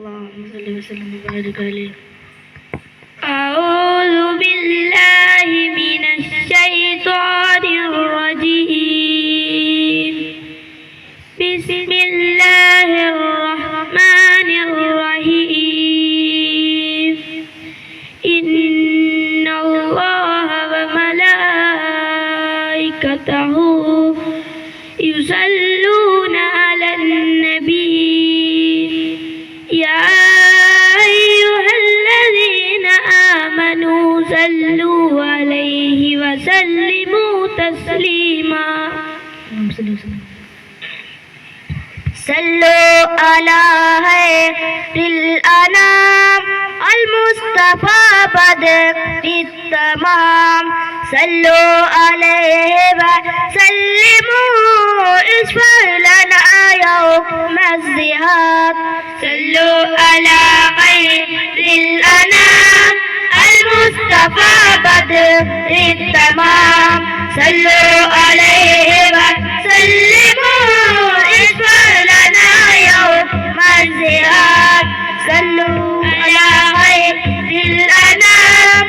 اللهم صل وسلم وبارك عليه. صلوا على خير الأنام المصطفى بدر التمام. صلوا عليه وسلموا اشفع لنا يوم الزهاد. صلوا على خير الأنام المصطفى بدر التمام. صلوا عليه صلوا على خير الأنام.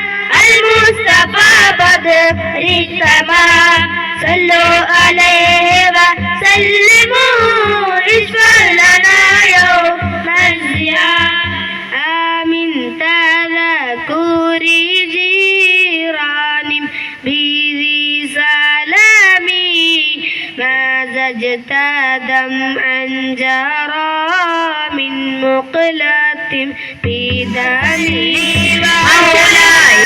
المصطفى بدر التمام صلوا عليه وسلموا اشفع لنا آمن جيران بذي سلامي ما زجت جرى من مقلة في دمي مولاي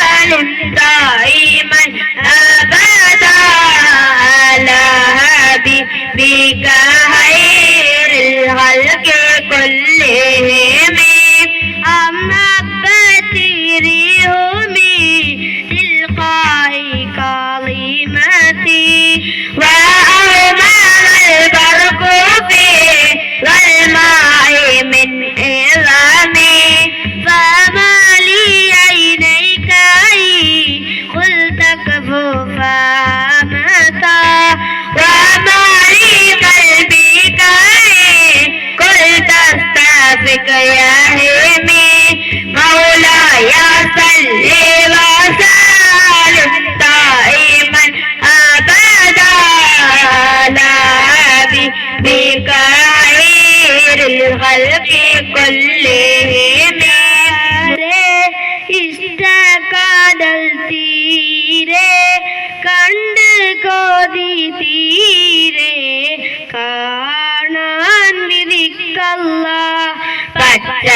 دائما أبدا على حبيبك خير الخلق كلهم أما بتيرهم تلقاء كلمتي पल्ले मेरे इष्टा कादल तीरे കണ്ട് കോതി തീരെ കാണാൻ വിധിക്കല്ല. പച്ച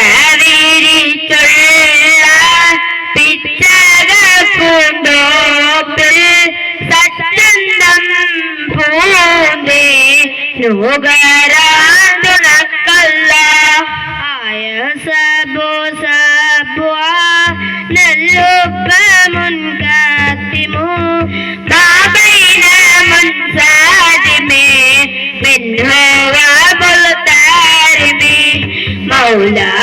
വിരിച്ചുള്ള പിച്ചകപ്പുണ്ടോപ്പിൽ സച്ചന്തം പൂന്തേ. നുകൾ اللب منكتم ما بين منسادم منه وابو التارم مولاي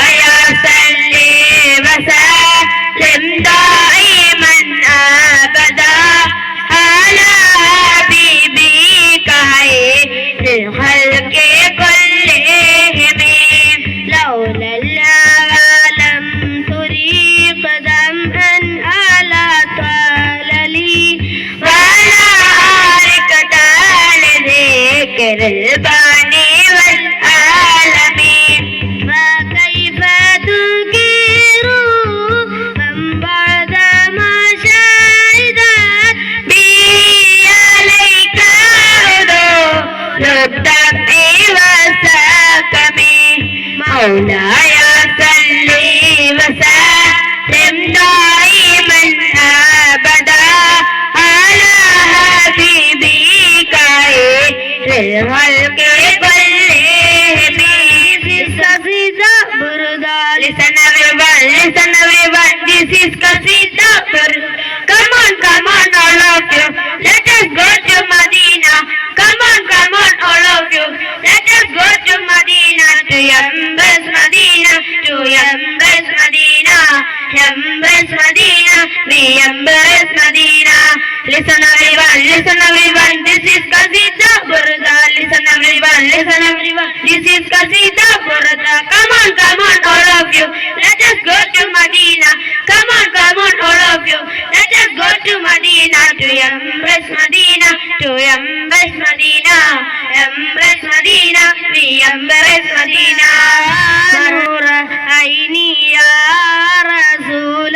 Medina, to Yambas Medina, to Yambas Medina, Yambas Medina, we Yambas Medina. Listen everyone, listen everyone, this is Qasida Burda. Listen everyone, listen everyone, this is Qasida Burda. Come on, come on, all of of you. Let us go to Medina. Come on, come on, all of you. Let us go to Medina to embrace Medina, to embrace Medina, embrace Medina. We embrace Medina. نور عيني يا رسول রসুল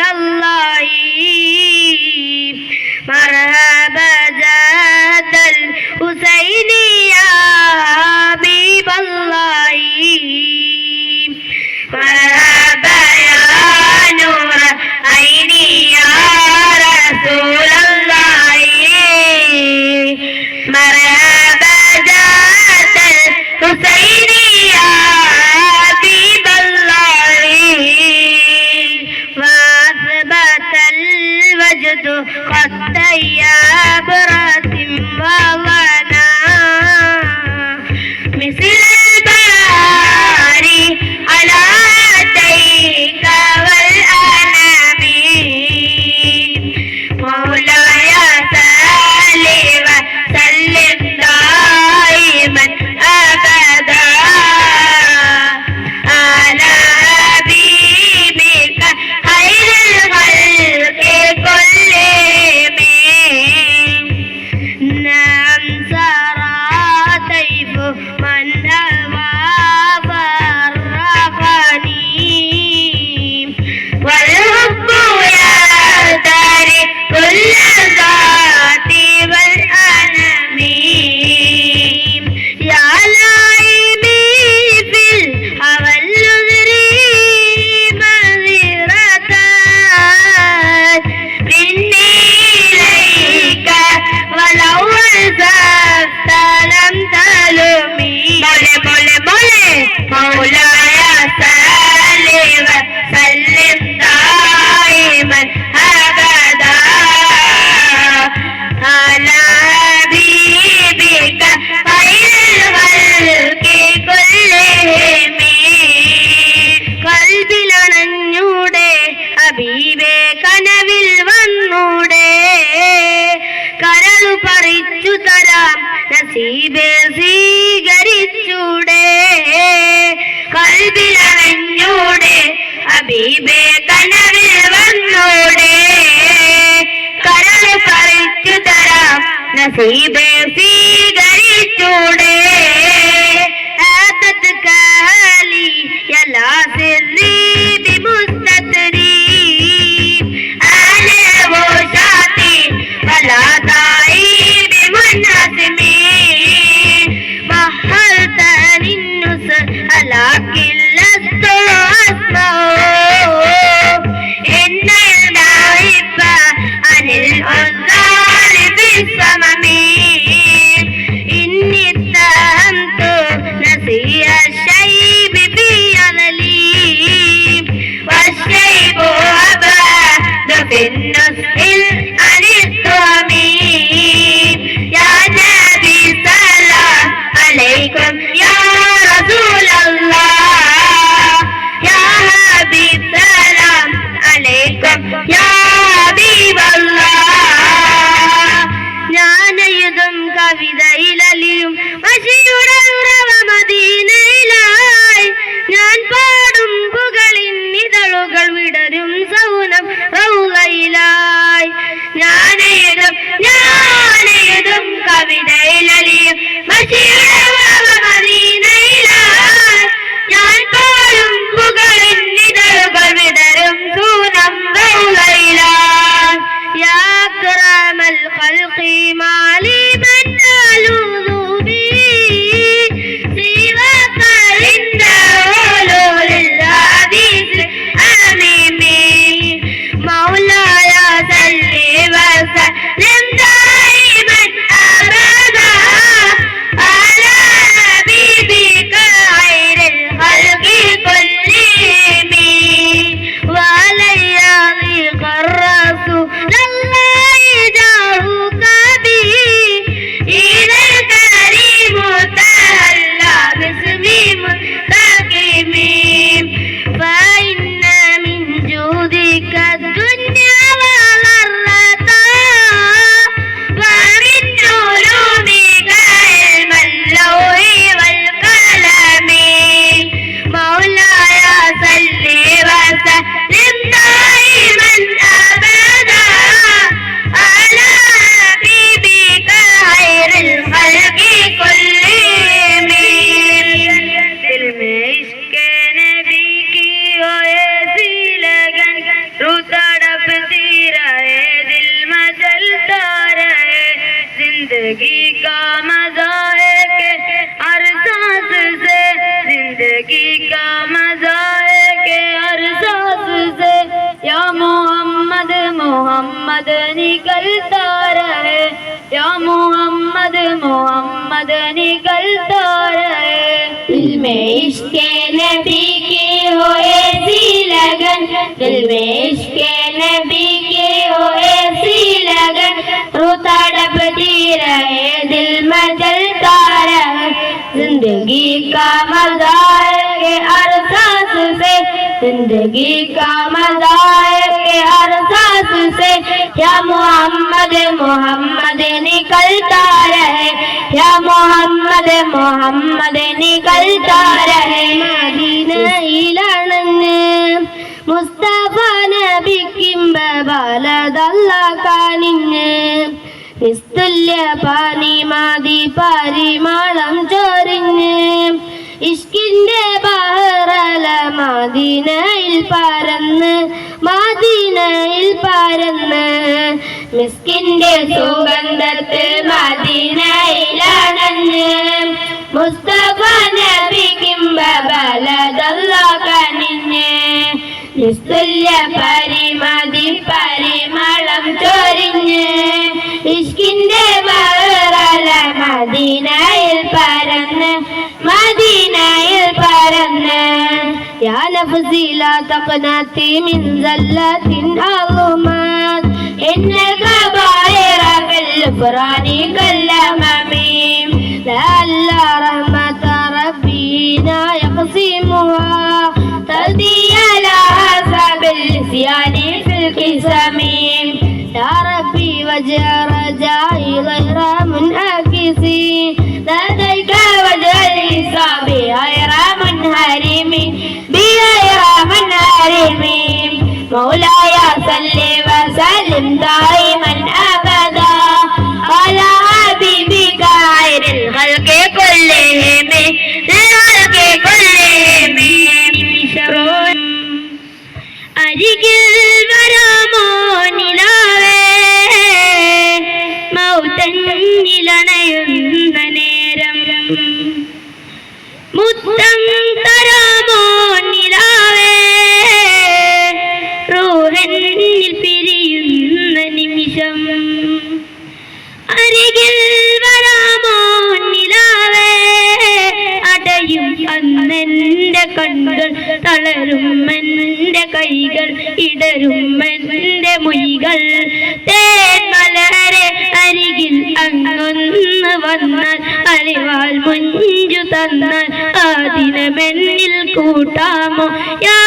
قد يا നസീബ സ്വീകരിച്ചൂടെ ആദത്ത് കാലി എല്ലാ Siri ബിമുസ്തരി ആലെ വോ ശാതി വലാ തായി ബിമുന്നസ്മി വഹൽ തനിന്നുസ് അലാക്കിൽ Jesus. Na Mohammad Mohammad निकलता रहे दिल में इश्क नबी की हो ऐसी लगन। दिल में इश्क नबी की हो ऐसी लगन। रोता डबती रहे, दिल में जलता रहे। ज़िंदगी का मज़ा है के अरसास से ज़िंदगी का मज़ा है हर सांस से या मोहम्मद मोहम्मद निकलता रहे या मोहम्मद मोहम्मद निकलता रहे മദീനയിലണഞ്ഞ് മുസ്തഫ നബിക്കിമ്പ ബാലതല്ല കാണിഞ്ഞ് നിസ്തുല്യ പാനി മാതി പാരിമാളം ചൊരിഞ്ഞ് ഇഷ്കിന്റെ ബഹറല മാദീനയിൽ പരന്ന് മാദീനയിൽ പരന്ന്. മിസ്കിന്റെ സുഗന്ധത്ത് മദീനയിലണഞ്ഞ്. മുസ്തഫ നിസ്തുല്യ പരിമതി പരിമളം ചൊരിഞ്ഞ്. ഇഷ്കിന്റെ ബഹറല മദീനയിൽ പരന്ന് يا نفسي لا تقنطي من زلات أظلمات إن كبائر في الغفران كالأمم. لعل رحمة ربنا يقسمها. تلدي لها سبل النسيان في الكساد مولاي صل وسلم دائما ابدا على حبيبك خير الخلق كلهم الخلق كلهم അരികിൽ വരാമോ നിലാവേ മൗതന്നിലണയുന്ന നേരം മുത്തം ഇടരും മുയികൾ തേൻമലരെ അരികിൽ അങ്ങൊന്ന് വന്നാൽ അലിവാൽ മുഞ്ചു തന്നാൽ ആ ദിനമെന്നിൽ കൂട്ടാമോ? യാ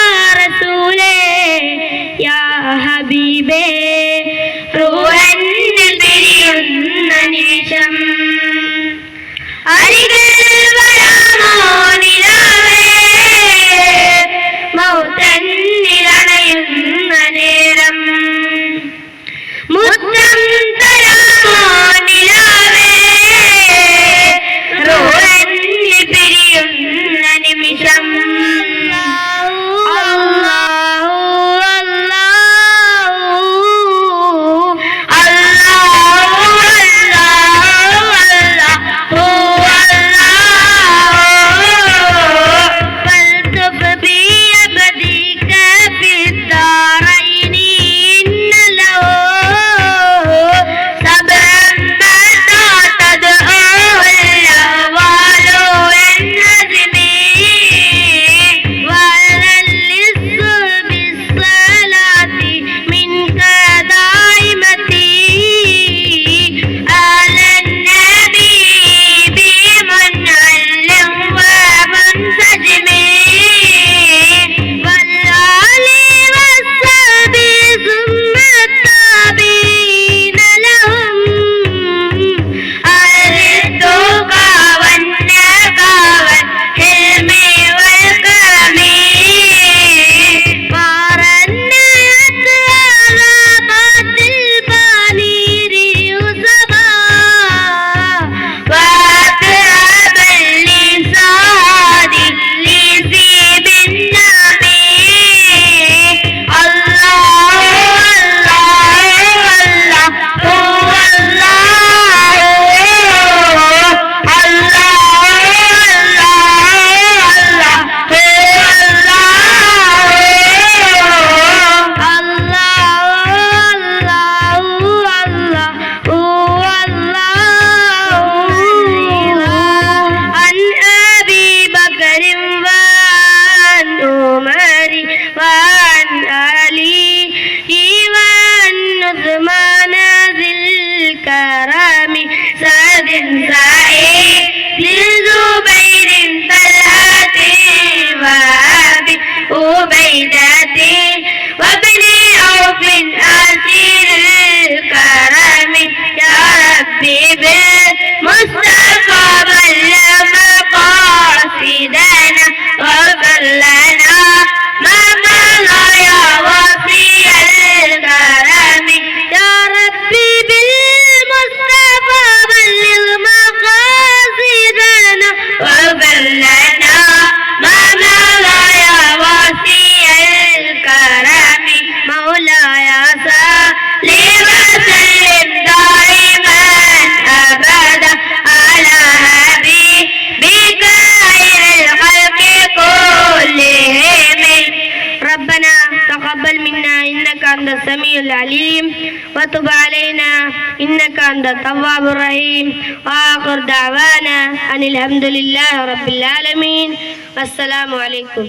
أنت التواب الرحيم. وآخر دعوانا أن الحمد لله رب العالمين. والسلام عليكم.